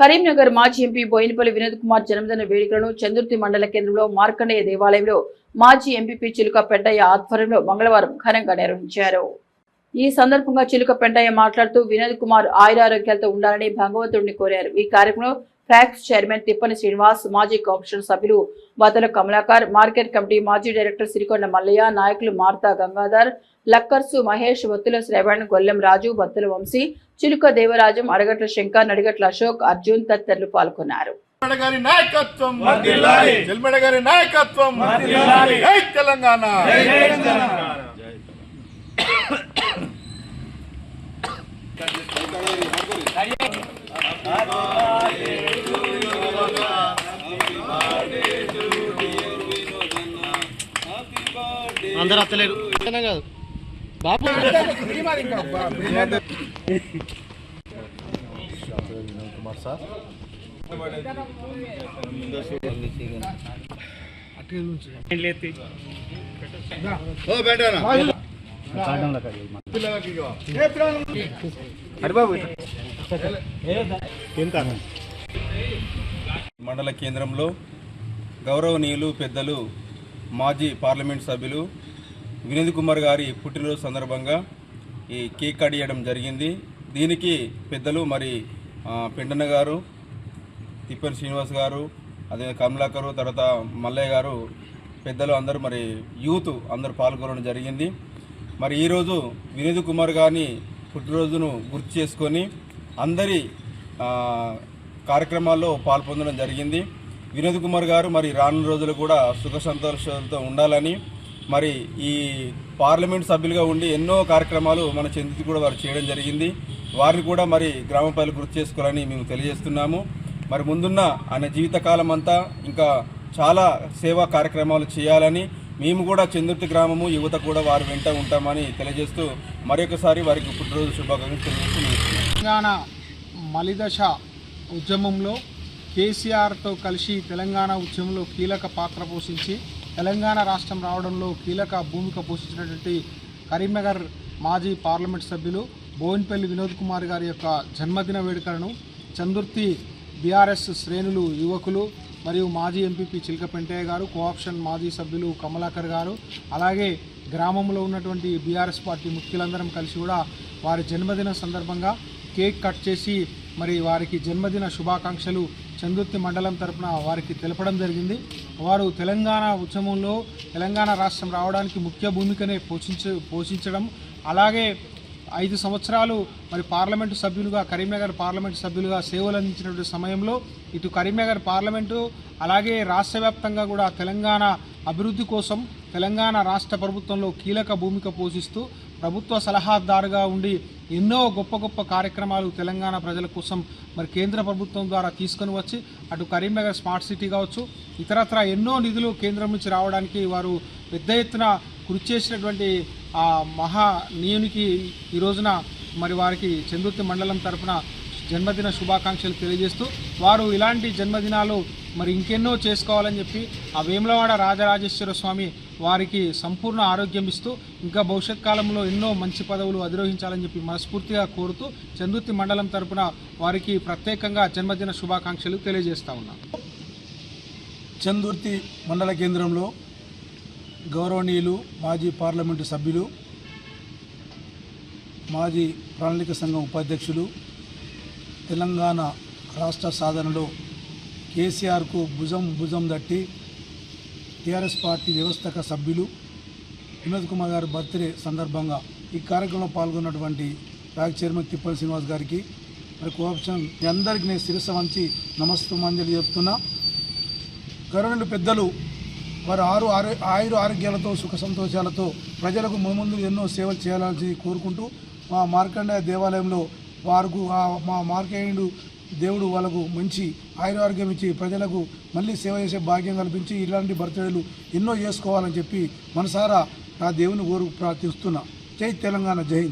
కరీంనగర్ మాజీ ఎంపీ బోయినపల్లి వినోద్ కుమార్ జన్మదిన వేడుకలను చందుర్తి మండల కేంద్రంలో మార్కండేయ దేవాలయంలో మాజీ ఎంపీపీ చిలుక పెంటయ్య ఆధ్వర్యంలో మంగళవారం ఘనంగా నిర్వహించారు. ఈ సందర్భంగా చిలుక పెంటయ్య మాట్లాడుతూ వినోద్ కుమార్ ఆయురారోగ్యాలతో ఉండాలని భగవంతుడిని కోరారు. ఈ కార్యక్రమంలో ఫ్యాక్స్ చైర్మన్ తిప్పని శ్రీనివాస్ మాజీ కమిషన్ సభ్యులు బతల కమలాకర్ మార్కెట్ కమిటీ మాజీ డైరెక్టర్ సిరికొండ మల్లయ్య నాయకులు మార్తా గంగాధర్ లక్కర్సు మహేష్ ఒత్తుల శ్రవణ్ గొల్లెం రాజు బత్తుల వంశీ చిలుక దేవరాజం అడగట్ల శంకర్ నడిగట్ల అశోక్ అర్జున్ తదితరులు పాల్గొన్నారు. చెల్మడ గారి నాయకత్వం. వర్ధిల్లాలి. చెల్మడ గారి నాయకత్వం. వర్ధిల్లాలి. జై తెలంగాణ. అందరూ అత్తలేరు. కాదు. బాబు. ఓ బేటానా మండల కేంద్రంలో గౌరవనీయులు పెద్దలు మాజీ పార్లమెంట్ సభ్యులు వినోద్ కుమార్ గారి పుట్టినరోజు సందర్భంగా ఈ కేక్ కట్ చేయడం జరిగింది. దీనికి పెద్దలు మరి పెండన్న గారు తిప్పని శ్రీనివాస్ గారు అదే కమలాకరు తర్వాత మల్లయ్య గారు పెద్దలు అందరూ మరి యూత్ అందరూ పాల్గొనడం జరిగింది. మరి ఈరోజు వినోద్ కుమార్ గారిని పుట్టినరోజును గుర్తు చేసుకొని అందరి కార్యక్రమాల్లో పాల్పొందడం జరిగింది. వినోద్ కుమార్ గారు మరి రానున్న రోజులు కూడా సుఖ సంతోషాలతో ఉండాలని మరి ఈ పార్లమెంట్ సభ్యులుగా ఉండి ఎన్నో కార్యక్రమాలు మన చెందుతూ కూడా వారు చేయడం జరిగింది. వారిని కూడా మరి గ్రామ ప్రజలు గుర్తు చేసుకోవాలని మేము తెలియజేస్తున్నాము. మరి ముందున్న ఆయన జీవితకాలం అంతా ఇంకా చాలా సేవా కార్యక్రమాలు చేయాలని మేము కూడా చందుర్తి గ్రామము యువత కూడా వారి వెంట ఉంటామని తెలియజేస్తూ మరొకసారి వారికి పుట్టినరోజు శుభాకాంక్షలు తెలియజేస్తున్నాం తెలంగాణ మలిదశ ఉద్యమంలో కేసీఆర్తో కలిసి తెలంగాణ ఉద్యమంలో కీలక పాత్ర పోషించి తెలంగాణ రాష్ట్రం రావడంలో కీలక భూమిక పోషించినటువంటి కరీంనగర్ మాజీ పార్లమెంట్ సభ్యులు బోయిన్పల్లి వినోద్ కుమార్ గారి యొక్క జన్మదిన వేడుకలను చందుర్తి బీఆర్ఎస్ శ్రేణులు యువకులు మరియు మాజీ ఎంపీపీ చిలక పెంటయ్య గారు కోఆప్షన్ మాజీ సభ్యులు కమలాకర్ గారు అలాగే గ్రామంలో ఉన్నటువంటి బీఆర్ఎస్ పార్టీ ముఖ్యులందరం కలిసి కూడా వారి జన్మదిన సందర్భంగా కేక్ కట్ చేసి మరి వారికి జన్మదిన శుభాకాంక్షలు చందుర్తి మండలం తరపున వారికి తెలపడం జరిగింది. వారు తెలంగాణ ఉద్యమంలో తెలంగాణ రాష్ట్రం రావడానికి ముఖ్య భూమికనే పోషించ పోషించడం అలాగే ఐదు సంవత్సరాలు మరి పార్లమెంటు సభ్యులుగా కరీంనగర్ పార్లమెంటు సభ్యులుగా సేవలు అందించినటువంటి సమయంలో ఇటు కరీంనగర్ పార్లమెంటు అలాగే రాష్ట్ర వ్యాప్తంగా కూడా తెలంగాణ అభివృద్ధి కోసం తెలంగాణ రాష్ట్ర ప్రభుత్వంలో కీలక భూమిక పోషిస్తూ ప్రభుత్వ సలహాదారుగా ఉండి ఎన్నో గొప్ప గొప్ప కార్యక్రమాలు తెలంగాణ ప్రజల కోసం మరి కేంద్ర ప్రభుత్వం ద్వారా తీసుకొని వచ్చి అటు కరీంనగర్ స్మార్ట్ సిటీ కావచ్చు ఇతరత్ర ఎన్నో నిధులు కేంద్రం నుంచి రావడానికి వారు పెద్ద ఎత్తున కృషి చేసినటువంటి ఆ మహానీయునికి ఈ రోజున మరి వారికి చందుర్తి మండలం తరపున జన్మదిన శుభాకాంక్షలు తెలియజేస్తూ వారు ఇలాంటి జన్మదినాలు మరి ఇంకెన్నో చేసుకోవాలని చెప్పి ఆ వేములవాడ రాజరాజేశ్వర స్వామి వారికి సంపూర్ణ ఆరోగ్యం ఇస్తూ ఇంకా భవిష్యత్ కాలంలో ఎన్నో మంచి పదవులు అధిరోహించాలని చెప్పి మనస్ఫూర్తిగా కోరుతూ చందుర్తి మండలం తరపున వారికి ప్రత్యేకంగా జన్మదిన శుభాకాంక్షలు తెలియజేస్తా ఉన్నాను చందుర్తి మండల కేంద్రంలో గౌరవనీయులు మాజీ పార్లమెంటు సభ్యులు మాజీ ప్రణాళిక సంఘం ఉపాధ్యక్షులు తెలంగాణ రాష్ట్ర సాధనలో కేసీఆర్కు భుజం భుజం దట్టి టీఆర్ఎస్ పార్టీ వ్యవస్థక సభ్యులు వినోద్ కుమార్ గారి బర్త్డే సందర్భంగా ఈ కార్యక్రమంలో పాల్గొన్నటువంటి బ్యాక్ చైర్మన్ తిప్పల్ శ్రీనివాస్ గారికి మరి కోఆప్షన్ మీ అందరికీ నేను శిరస వంచి నమస్తమాంజలి చెప్తున్నా. గవర్నమెంట్ పెద్దలు వారు ఆరు ఆరు ఆయుర ఆరోగ్యాలతో సుఖ సంతోషాలతో ప్రజలకు ముందు ఎన్నో సేవలు చేయాలని కోరుకుంటూ మా మార్కండేయ దేవాలయంలో వారు మా మార్కండేయుడు దేవుడు వాళ్ళకు మంచి ఆయురారోగ్యం ఇచ్చి ప్రజలకు మళ్ళీ సేవ చేసే భాగ్యం కల్పించి ఇలాంటి బర్త్డేలు ఎన్నో చేసుకోవాలని చెప్పి మనసారా నా దేవుని కోరు ప్రార్థిస్తున్నా. జై తెలంగాణ జై